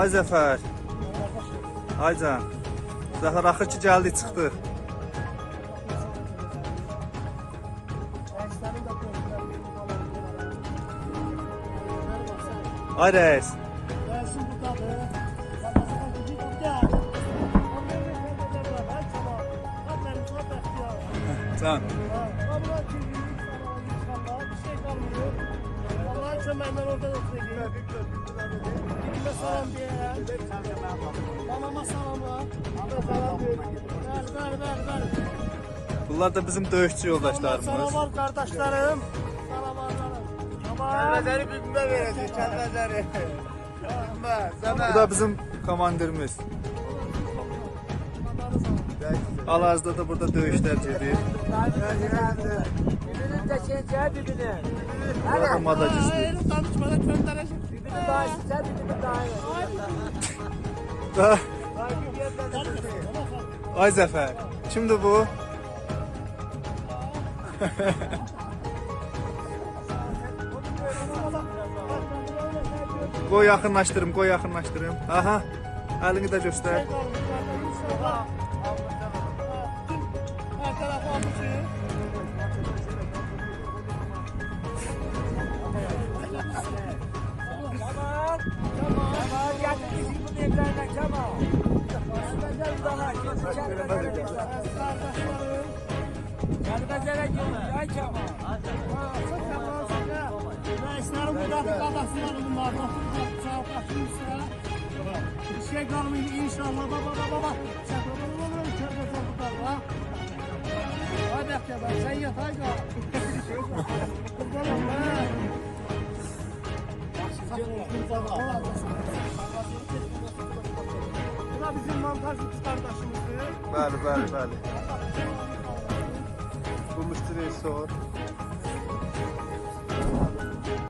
Ay Zəfər. Ay can. Zəfər axır ki gəldi çıxdı. Ay rəis. Gelsin buradadır. Ramazan gücü gel. Aferin çok bekliyor. Can. Allah kimi inşallah bir şey kalmıyor. Allah'ın çömenden orada oturayım. Gidime salam diye. Babama salamlar. Ver ver ver ver. Bunlar da bizim döyüşçü yoldaşlarımız. Salam var kardeşlerim. Salam var. Tamam. Kəlməzəri bir-birinə verəcək, sana. Bu da bizim komandirimiz. Hal-hazırda da burada döyüşlər gedir. Birinin də şeycə birbirine. Burada madacızdır. Hayır tanışmadan gönderecek. Birinin daha işler, birinin daha iyi. Da- Ay, bir Zəfər. Kimdir bu? Qoy yaxınlaşdırım, qoy yaxınlaşdırım. Aha. Əlini də göstər. İnşallah. Her Kəlməzərə girin, ay tamam. Reislerim burada babasılar bunlar. Sağ başımızda. Bir şey kalmayın inşallah. Baba baba baba. Körpe korkutar ha. Hadi ya ben sen yat haydi. Kurban olma. Bu da bizim montajcı kardeşimizdir. Bəli, bəli, bəli. Bu müşteri sor.